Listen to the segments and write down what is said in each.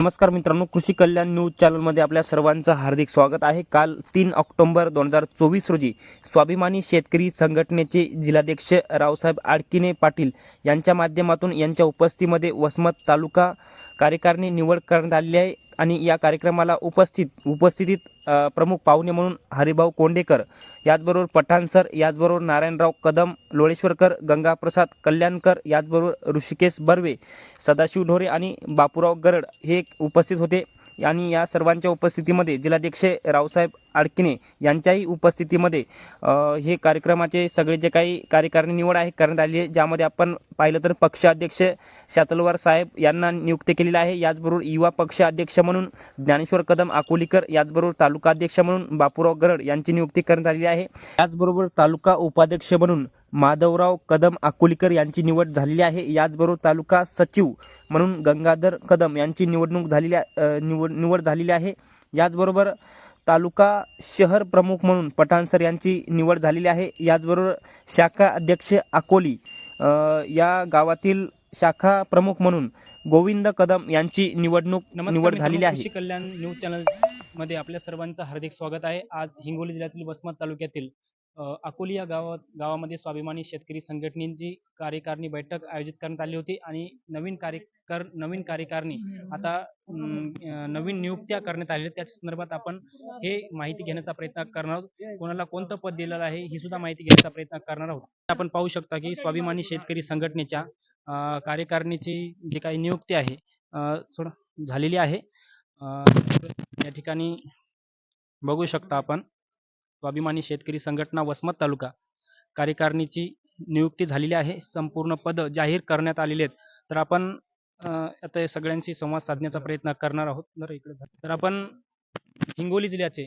नमस्कार मित्रांनो कृषी कल्याण न्यूज चॅनलमध्ये आपल्या सर्वांचं हार्दिक स्वागत आहे. काल तीन ऑक्टोबर दोन हजार चोवीस रोजी स्वाभिमानी शेतकरी संघटनेचे जिल्हाध्यक्ष रावसाहेब आडकिने पाटील यांच्या माध्यमातून यांच्या उपस्थितीमध्ये वसमत तालुका कार्यकारिणी निवड करण्यात आलेली आहे आणि या कार्यक्रमाला उपस्थित उपस्थितीत प्रमुख पाहुणे म्हणून हरिभाऊ कोंडेकर याचबरोबर पठाण सर याचबरोबर नारायणराव कदम लोळेश्वरकर गंगाप्रसाद कल्याणकर याचबरोबर ऋषिकेश बर्वे सदाशिव ढोरे आणि बापूराव गरड हे उपस्थित होते. आणि या सर्वांच्या उपस्थितीमध्ये जिल्हाध्यक्ष रावसाहेब आडकिने यांच्याही उपस्थितीमध्ये हे कार्यक्रमाचे सगळे जे काही कार्यकारिणी निवड आहे करण्यात आली आहे ज्यामध्ये आपण पाहिलं तर पक्षाध्यक्ष शातलवार साहेब यांना नियुक्त केलेलं आहे. याचबरोबर युवा पक्ष अध्यक्ष म्हणून ज्ञानेश्वर कदम अकोलीकर याचबरोबर तालुका अध्यक्ष म्हणून बापूराव गरड यांची नियुक्ती करण्यात आलेली आहे. याचबरोबर तालुका उपाध्यक्ष म्हणून माधवराव कदम अकोलीकर यांची निवड झालेली आहे. याचबरोबर तालुका सचिव म्हणून गंगाधर कदम यांची निवडणूक झालेली निवड निवड झालेली आहे. याचबरोबर तालुका शहर प्रमुख म्हणून पठाण सर यांची निवड झालेली आहे. याचबरोबर शाखा अध्यक्ष अकोली अ, या गावातील शाखा प्रमुख म्हणून गोविंद कदम यांची निवडणूक निवड झालेली आहे. कल्याण न्यूज चॅनलमध्ये आपल्या सर्वांचं हार्दिक स्वागत आहे. आज हिंगोली जिल्ह्यातील वसमत तालुक्यातील अकोली या गावात गावामध्ये स्वाभिमानी शेतकरी संघटनेची कार्यकारिणी बैठक आयोजित करण्यात आली होती आणि नवीन कार्यकर नवीन कार्यकारिणी आता नवीन नियुक्त्या करण्यात आलेल्या त्या त्याच्या संदर्भात आपण हे माहिती घेण्याचा प्रयत्न करणार आहोत. कोणाला कोणतं पद दिलेलं आहे ही सुद्धा माहिती घेण्याचा प्रयत्न करणार आहोत. आपण पाहू शकता की स्वाभिमानी शेतकरी संघटनेच्या कार्यकारिणीची जी काही नियुक्ती आहे झालेली आहे. या ठिकाणी बघू शकता आपण. स्वाभिमानी शेतकरी संघटना वसमत तालुका कार्यकारिणीची नियुक्ती झालेली आहे. संपूर्ण पद जाहीर करण्यात आलेले आहेत. तर आपण आता या सगळ्यांशी संवाद साधण्याचा प्रयत्न करणार आहोत. जरा इकडे तर आपण हिंगोली जिल्ह्याचे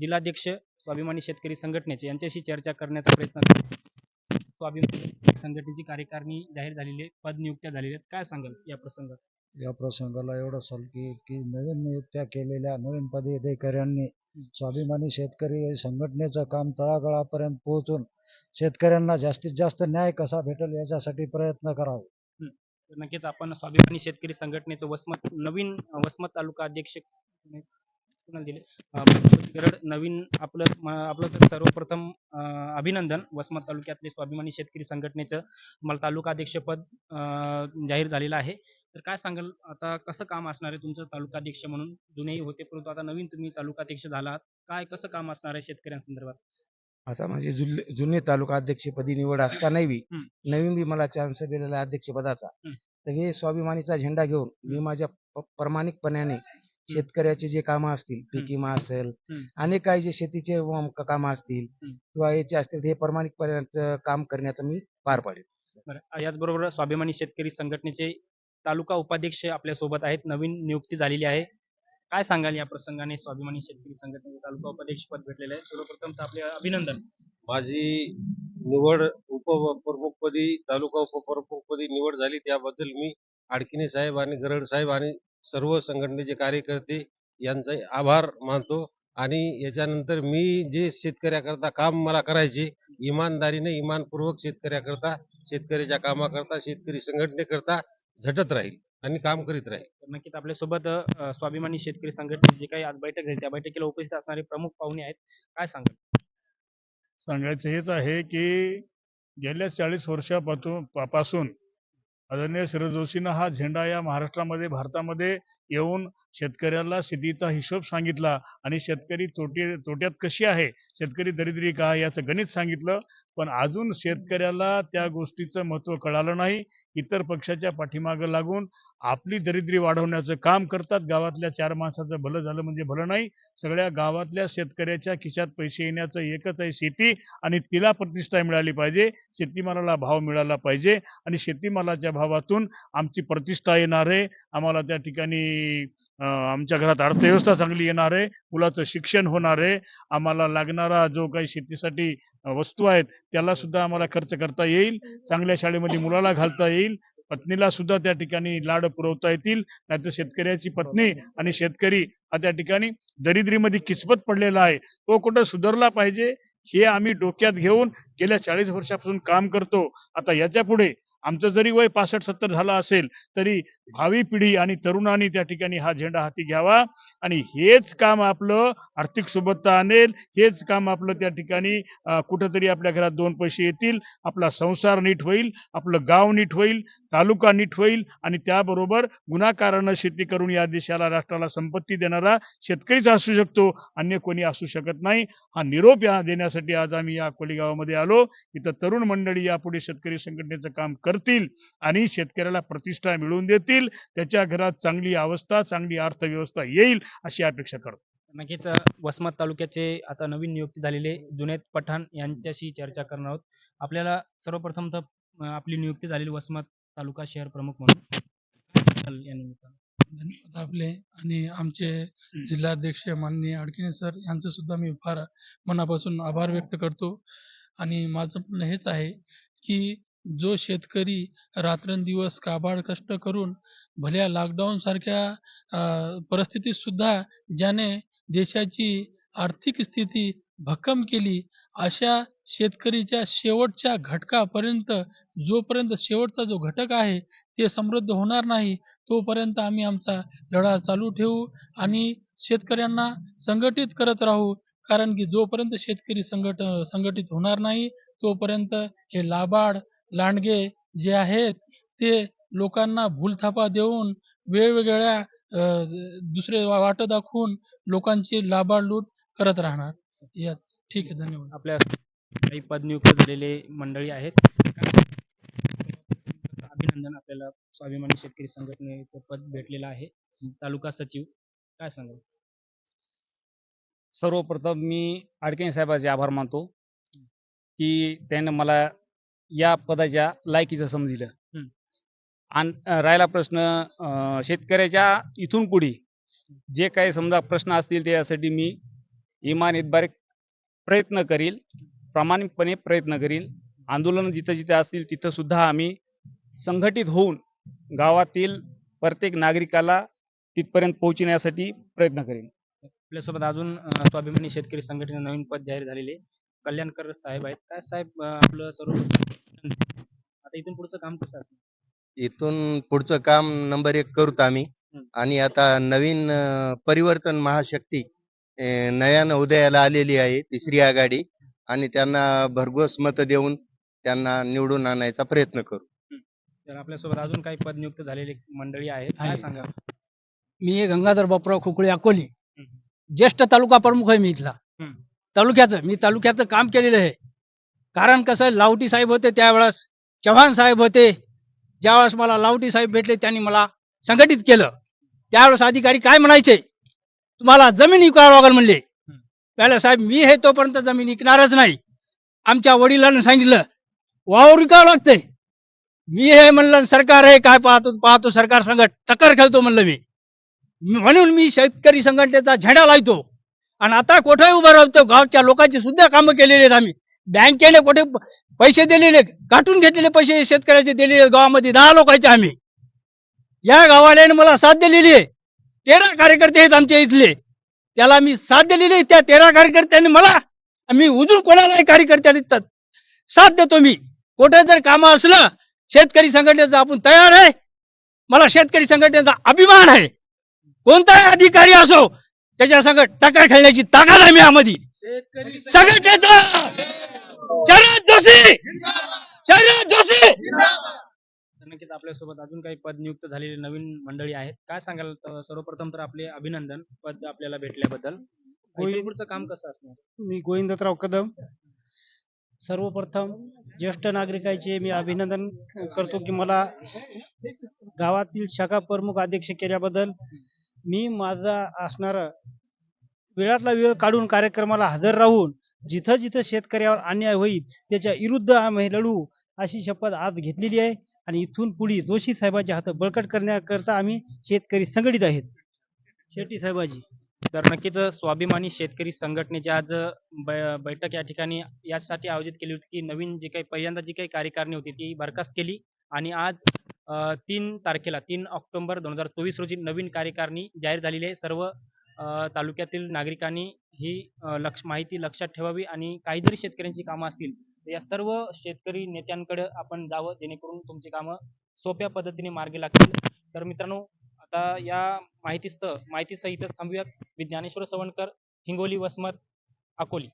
जिल्हाध्यक्ष स्वाभिमानी शेतकरी संघटनेचे यांच्याशी चर्चा करण्याचा प्रयत्न करतो स्वाभिमानी संघटनेची कार्यकारिणी जाहीर झालेली आहे. पद नियुक्त्या झालेल्या आहेत. काय सांगाल या प्रसंगात? या प्रसंगाला एवढं सांगेल की की नवीन नियुक्त्या केलेल्या नवीन पदाधिकाऱ्यांनी स्वाभिमानी शेतकरी संघटनेचं काम तळागाळापर्यंत पोहोचून शेतकऱ्यांना जास्तीत जास्त न्याय कसा भेटेल याच्यासाठी प्रयत्न करावे. नक्कीच आपण स्वाभिमानी शेतकरी संघटनेचं वसमत नवीन वसमत तालुका अध्यक्ष दिले? गरड नवीन आपलं आपलं तर सर्वप्रथम अभिनंदन. वसमत तालुक्यातले स्वाभिमानी शेतकरी संघटनेचं मला तालुका अध्यक्षपद जाहीर झालेलं आहे. तर काय सांगाल? आता कसं काम असणार आहे तुमचं तालुका अध्यक्ष म्हणून? जुनेही होते परंतु आता नवीन तुम्ही तालुका अध्यक्ष झाला आहात काय कसं काम असणार आहे शेतकऱ्यांसंदर्भात? आता माझी जुल जुने तालुका अध्यक्षपदी निवड असतानाही बी हम्म. नवीन बी मला चान्स दिलेला आहे अध्यक्षपदाचा. हम्म. तर हे स्वाभिमानीचा झेंडा घेऊन मी माझ्या प- प्रामाणिकपणाने शेतकऱ्याचे जे कामं असतील पीक विमा असेल हम्म. अनेक काही जे शेतीचे व- क- कामं असतील हम्म. किंवा याचे असतील हे प्रामाणिकपणे काम करण्याचं मी पार पाडेल. बरं याचबरोबर स्वाभिमानी शेतकरी संघटनेचे तालुका उपाध्यक्ष आपल्यासोबत आहेत. नवीन नियुक्ती झालेली आहे. काय सांगाल या प्रसंगाने? स्वाभिमानी शेतकरी संघटनेचे तालुका उपाध्यक्ष पद भेटलेलं आहे. सर्वप्रथम तर आपले अभिनंदन. माझी निवड उपप्रमुखपदी तालुका उपप्रमुखपदी निवड झाली. त्याबद्दल मी आडकिने साहेब आणि गरड साहेब आणि सर्व संघटनेचे कार्यकर्ते यांचे आभार मानतो. आणि याच्यानंतर मी जे शेतकऱ्याकरता काम मला करायचे इमानदारीने इमानपूर्वक शेतकऱ्याकरता शेतकऱ्याच्या कामाकरता शेतकरी संघटनेकरता झटत राहील आणि काम करीत राहील. तर नक्कीच आपल्यासोबत अ, स्वाभिमानी शेतकरी संघटनेची जी काही आज बैठक झाली त्या बैठकीला उपस्थित असणारे प्रमुख पाहुणे आहेत. काय सांगाल? सांगायचं हेच आहे की गेल्या चाळीस वर्षापासून पा- पासून आदरणीय शरद जोशीनं हा झेंडा या महाराष्ट्रामध्ये भारतामध्ये येऊन शेतकऱ्याला शेतीचा हिशोब सांगितला आणि शेतकरी तोटे तोट्यात कशी आहे? शेतकरी दरिद्री का आहे याचं गणित सांगितलं. पण अजून शेतकऱ्याला त्या गोष्टीचं महत्त्व कळालं नाही. इतर पक्षाच्या पाठीमागं लागून आपली दरिद्री वाढवण्याचं काम करतात. गावातल्या चार माणसाचं भलं झालं म्हणजे भलं नाही. सगळ्या गावातल्या शेतकऱ्याच्या खिशात पैसे येण्याचं एकच आहे शेती आणि तिला प्रतिष्ठा मिळाली पाहिजे. शेतीमालाला भाव मिळाला पाहिजे आणि शेतीमालाच्या भावातून आमची प्रतिष्ठा येणार आहे. आम्हाला त्या ठिकाणी आमच्या घरात अर्थव्यवस्था चांगली येणार आहे मुलाचं शिक्षण होणार आहे आम्हाला लागणारा जो काही शेतीसाठी वस्तू आहेत त्याला सुद्धा आम्हाला खर्च करता येईल चांगल्या शाळेमध्ये मुलाला घालता येईल पत्नीला सुद्धा त्या ठिकाणी लाड पुरवता येतील नाहीतर शेतकऱ्याची पत्नी आणि शेतकरी हा त्या ठिकाणी दरिद्रीमध्ये किचपत पडलेला आहे. तो कुठं सुधारला पाहिजे हे आम्ही डोक्यात घेऊन गेल्या चाळीस वर्षापासून काम करतो. आता याच्यापुढे आमचं जरी वय पासष्ट सत्तर झालं असेल तरी भावी पिढी आणि तरुणांनी त्या ठिकाणी हा झेंडा हाती घ्यावा. आणि हेच काम आपलं आर्थिक सुबत्ता आणेल. हेच काम आपलं त्या ठिकाणी कुठंतरी आपल्या घरात दोन पैसे येतील. आपला संसार नीट होईल. आपलं गाव नीट होईल. तालुका नीट होईल. आणि त्याबरोबर गुन्हाकारानं शेती करून या देशाला राष्ट्राला संपत्ती देणारा शेतकरीच असू शकतो. अन्य कोणी असू शकत नाही. हा निरोप या देण्यासाठी आज आम्ही या अकोली गावामध्ये आलो. इथं तरुण मंडळी यापुढे शेतकरी संघटनेचं काम करतील आणि शेतकऱ्याला प्रतिष्ठा मिळवून देतील. त्याच्या घरात चांगली अवस्था चांगली अर्थव्यवस्था येईल अशी अपेक्षा करतो. नक्कीच वसमत तालुक्याचे आता नवीन नियुक्ती झालेले जुनेद पठाण यांच्याशी चर्चा करणार आहोत. आपल्याला सर्वप्रथम तर आपली नियुक्ती झालेली वसमत तालुका शहर प्रमुख म्हणून. आपले आणि आमचे जिल्हाध्यक्ष माननीय अडकिने सर यांचं सुद्धा मी फार मनापासून आभार व्यक्त करतो. आणि माझं म्हणणं हेच आहे की जो शेतकरी रात्रंदिवस काबाड कष्ट करून भल्या लॉकडाऊन सारख्या परिस्थितीत सुद्धा ज्याने देशाची आर्थिक स्थिती भक्कम केली अशा शेतकरीच्या शेवटच्या घटकापर्यंत जोपर्यंत शेवटचा जो घटक आहे ते समृद्ध होणार नाही तोपर्यंत आम्ही आमचा लढा चालू ठेवू आणि शेतकऱ्यांना संघटित करत राहू. कारण की जोपर्यंत शेतकरी संघट संघटित होणार नाही तोपर्यंत हे लाबाड लांडगे जे आहेत ते लोकांना भूलथापा देऊन वेगवेगळ्या दुसरे वाट दाखवून लोकांची लाबाड लूट करत राहणार. याच ठीक आहे धन्यवाद. आपल्या काही पदनियुक्त झालेले मंडळी आहेत. अभिनंदन आपल्याला स्वाभिमानी शेतकरी संघटनेचं पद भेटलेलं आहे. तालुका सचिव काय सांगाल? सर्वप्रथम मी आडकेने साहेबाचे आभार मानतो की त्यानं मला या पदाच्या लायकीचं समजिलं. आणि राहिला प्रश्न शेतकऱ्याच्या इथून पुढे जे काही समजा प्रश्न असतील त्यासाठी मी इमान इतबारीक प्रयत्न करील प्रामाणिकपणे प्रयत्न करील. आंदोलन जिथं जिथं असतील तिथं सुद्धा आम्ही संघटित होऊन गावातील प्रत्येक नागरिकाला तिथपर्यंत पोहोचण्यासाठी प्रयत्न करेन. आपल्यासोबत अजून स्वाभिमानी शेतकरी संघटनेचं नवीन पद जाहीर झालेले कल्याणकर साहेब आहेत. काय साहेब आपलं सर्व आता इथून पुढचं काम कसं असणार? इथून पुढचं काम नंबर एक करूत आम्ही. आणि आता नवीन अं, परिवर्तन महाशक्ती अं, नव्यानं उदयाला आलेली आहे तिसरी आघाडी. आणि त्यांना भरघोस मत देऊन त्यांना निवडून आणायचा प्रयत्न करू. तर आपल्यासोबत अजून काही पदनियुक्त झालेले मंडळी आहेत. काय आहे. सांगा मी गंगाधर बापराव खुकळे अकोली. ज्येष्ठ तालुका प्रमुख आहे मी इथला. हं. तालुक्याचं मी तालुक्याचं काम केलेलं आहे. कारण कसं आहे, लावटी साहेब होते त्यावेळेस चव्हाण साहेब होते. ज्यावेळेस मला लावटी साहेब भेटले त्यांनी मला संघटित केलं. त्यावेळेस अधिकारी काय म्हणायचे? तुम्हाला जमीन विकावं लागेल म्हणले. पहिले साहेब मी हे तोपर्यंत जमीन विकणारच नाही. आमच्या वडिलांनी सांगितलं वावर विकावं लागतंय मी हे म्हणलं सरकार हे काय पाहतो पाहतो सरकार संघ टक्कर खेळतो म्हणलं मी. म्हणून मी शेतकरी संघटनेचा झेंडा लावतो. आणि आता कुठे उभं राहतो गावच्या लोकांची सुद्धा कामं केलेली आहेत आम्ही. बँकेने कुठे पैसे दिलेले काटून घेतलेले पैसे शेतकऱ्याचे दिलेले गावामध्ये दहा लोकांचे आम्ही. या गावाल्याने मला साथ दिलेली आहे. तेरा कार्यकर्ते आहेत आमच्या इथले. त्याला मी साथ दिलेली आहे. त्या तेरा कार्यकर्त्यांनी मला मी उजून कोणालाही कार्यकर्त्याला साथ देतो मी. कुठे जर कामं असलं शेतकरी संघटनेचा आपण तयार आहे. मला शेतकरी संघटनेचा अभिमान आहे. कोणताही अधिकारी असो त्याच्या संघ टक्कर खेळण्याची ताकद आहे मी यामध्ये संघटनेचा शरद जोशी. शरद जोशी. तर नक्कीच आपल्यासोबत अजून काही पदनियुक्त झालेले नवीन मंडळी आहेत. काय सांगाल सर्वप्रथम तर आपले अभिनंदन पद आपल्याला भेटल्याबद्दल. पुढचं काम कसं असणार? मी गोविंदराव कदम. सर्वप्रथम ज्येष्ठ नागरिकाचे मी अभिनंदन करतो की मला गावातील शाखा प्रमुख अध्यक्ष केल्याबद्दल मी माझा असणारा वेळातला वेळ काढून कार्यक्रमाला हजर राहून जिथं जिथं शेतकऱ्यावर अन्याय होईल त्याच्या विरुद्ध आम्ही लढू अशी शपथ आज घेतलेली आहे. आणि इथून पुढे जोशी साहेबांच्या हात बळकट करण्याकरता आम्ही शेतकरी संघटित आहेत. शेट्टी साहेबाजी. तर नक्कीच स्वाभिमानी शेतकरी संघटनेची आज बैठक या ठिकाणी यासाठी आयोजित केली होती की नवीन जी काही पहिल्यांदा जी काही कार्यकारणी होती ती बरखास्त केली. आणि आज तीन तारखेला तीन ऑक्टोबर दोन हजार चोवीस रोजी नवीन कार्यकारिणी जाहीर झालेली आहे. सर्व तालुक्यातील नागरिकांनी ही लक्ष माहिती लक्षात ठेवावी आणि काही जरी शेतकऱ्यांची कामं असतील तर या सर्व शेतकरी नेत्यांकडे आपण जावं जेणेकरून तुमची कामं सोप्या पद्धतीने मार्गी लागतील. तर मित्रांनो आता या माहितीस्त माहितीसह इथंच थांबूयात. मी ज्ञानेश्वर सवणकर हिंगोली वसमत अकोली.